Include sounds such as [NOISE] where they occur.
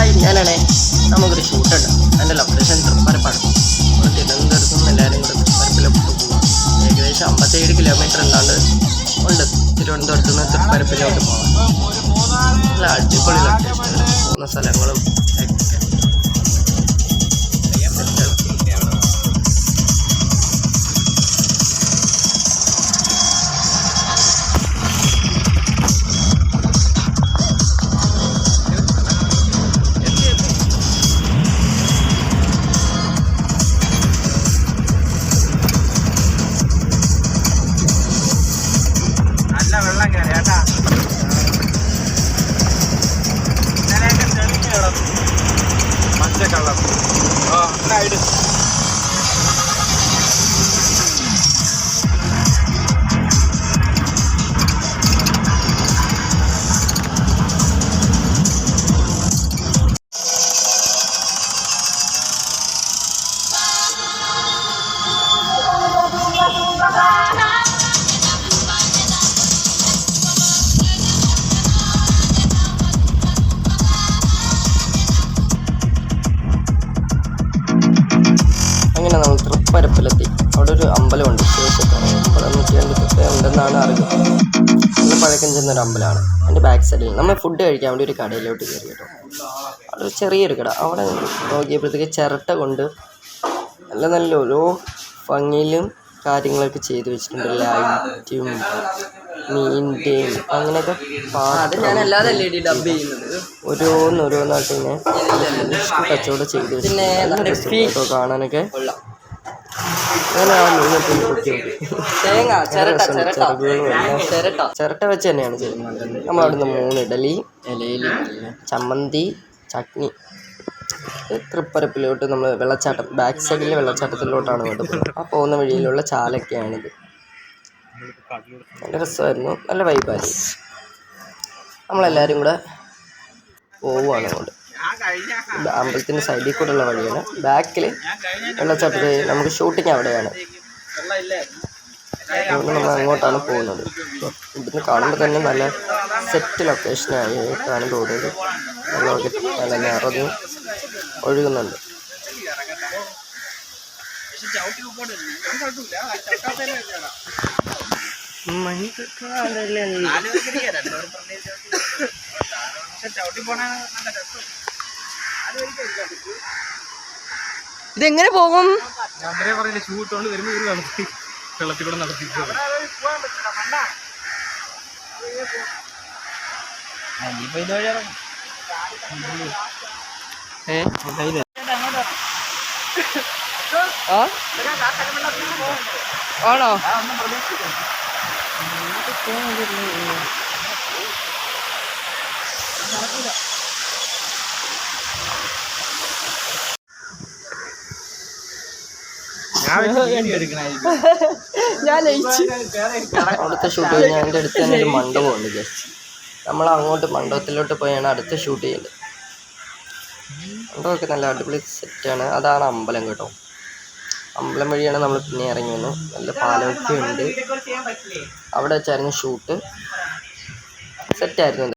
Hi ഞാനാണേ നമുക്കൊരു shoot ഉണ്ട്. എന്റെ ലൊക്കേഷൻ തൃപ്പരപ്പാണ് നമ്മൾ തിരുവനന്തപുരത്ത് എല്ലാവരും കൂടെ തൃപ്പരപ്പിലോട്ട് പോകാം. ഏകദേശം അമ്പത്തേഴ് കിലോമീറ്റർ അല്ലാണ്ട് ഉണ്ട്. തിരുവനന്തപുരത്ത് നിന്ന് തൃപ്പരപ്പിലോട്ട് പോകാം. നല്ല അടിപൊളി ലൊക്കേഷൻ പോകുന്ന സ്ഥലങ്ങളും ഒക്കെ ആ നമ്മൾ തൃപ്പരപ്പിലെത്തി അവിടെ ഒരു അമ്പലമുണ്ട് ഉണ്ട്. അമ്പലം നൂറ്റി രണ്ടിപ്പൊക്കെ ഉണ്ടെന്നാണ് അറിയുന്നത് നല്ല പഴക്കം ചെന്ന ഒരു അമ്പലമാണ്. അതിന്റെ ബാക്ക് സൈഡിൽ നമ്മൾ ഫുഡ് കഴിക്കാൻ വേണ്ടി ഒരു കടയിലോട്ട് കയറി കേട്ടോ. അവിടെ ഒരു ചെറിയൊരു കട. അവിടെ നോക്കിയപ്പോഴത്തേക്ക് ചിരട്ട കൊണ്ട് നല്ല നല്ല ഓരോ ഭംഗിയിലും കാര്യങ്ങളൊക്കെ ചെയ്ത് വെച്ചിട്ടുണ്ട്. ലൈറ്റും മീന്റെയും അങ്ങനെയൊക്കെ ഓരോന്നോരോന്നായിട്ട് ഇങ്ങനെ കച്ചവടം ചെയ്ത് വെച്ചിട്ടുണ്ട്. കാണാനൊക്കെ. തേങ്ങ ചിരട്ട ചിരട്ട. വെച്ച് തന്നെയാണ് ചെയ്യുന്നത്. നമ്മൾ അവിടുന്ന് മൂന്ന് ഇഡലി ഇലയിലി ചമ്മന്തി ചട്നി. തൃപ്പരപ്പിലോട്ട് നമ്മൾ വെള്ളച്ചാട്ടം ബാക്ക് സൈഡിലെ വെള്ളച്ചാട്ടത്തിലോട്ടാണ് പോകുന്നത്. ആ പോകുന്ന വഴിയിലുള്ള ചാലൊക്കെയാണിത്. നല്ല രസമായിരുന്നു. നല്ല വൈബായിരുന്നു നമ്മളെല്ലാവരും കൂടെ പോവുകയാണ് അങ്ങോട്ട്. അമ്പലത്തിന്റെ സൈഡിൽ കൂടെയുള്ള വഴിയാണ്. ബാക്കിൽ വെള്ളച്ചാട്ടത്തിൽ നമുക്ക് ഷൂട്ടിങ് അവിടെയാണ്. അതുകൊണ്ട് നമ്മൾ അങ്ങോട്ടാണ് പോകുന്നത്. ഇവിടുന്ന് കാണുമ്പോൾ തന്നെ നല്ല സെറ്റ് ലൊക്കേഷനായിട്ടാണ് തോന്നുന്നത്. വെള്ളമൊക്കെ നല്ല നിറഞ്ഞ് ഒഴുകുന്നുണ്ട്. ചവിട്ടി പോണ നല്ല രസം. ഇതെങ്ങനെ പോകും? ഞാൻ പറയില്ല ഷൂ ഇട്ടുകൊണ്ട് വരുമ്പോൾ ഇവർ നടത്തി വെള്ളത്തിൽ കൂടെ നടത്തിക്കുന്നത് അവിടെ ഒരു [LAUGHS] ഞാൻ ലയിച്ചു. അവിടുത്തെ ഷൂട്ട് കഴിഞ്ഞാൽ എന്റെ അടുത്ത് തന്നെ ഒരു മണ്ഡപമുണ്ട് ജസ്റ്റ്. നമ്മൾ അങ്ങോട്ട് മണ്ഡപത്തിലോട്ട് പോയാണ് അടുത്ത ഷൂട്ട് ചെയ്യേണ്ടത്. മണ്ഡപമൊക്കെ നല്ല അടിപൊളി സെറ്റാണ് അതാണ് അമ്പലം കേട്ടോ. അമ്പലം വഴിയാണ് നമ്മൾ പിന്നെ ഇറങ്ങി വന്നു നല്ല പാലമൊക്കെ ഉണ്ട്. അവിടെ വെച്ചായിരുന്നു ഷൂട്ട്. സെറ്റായിരുന്നു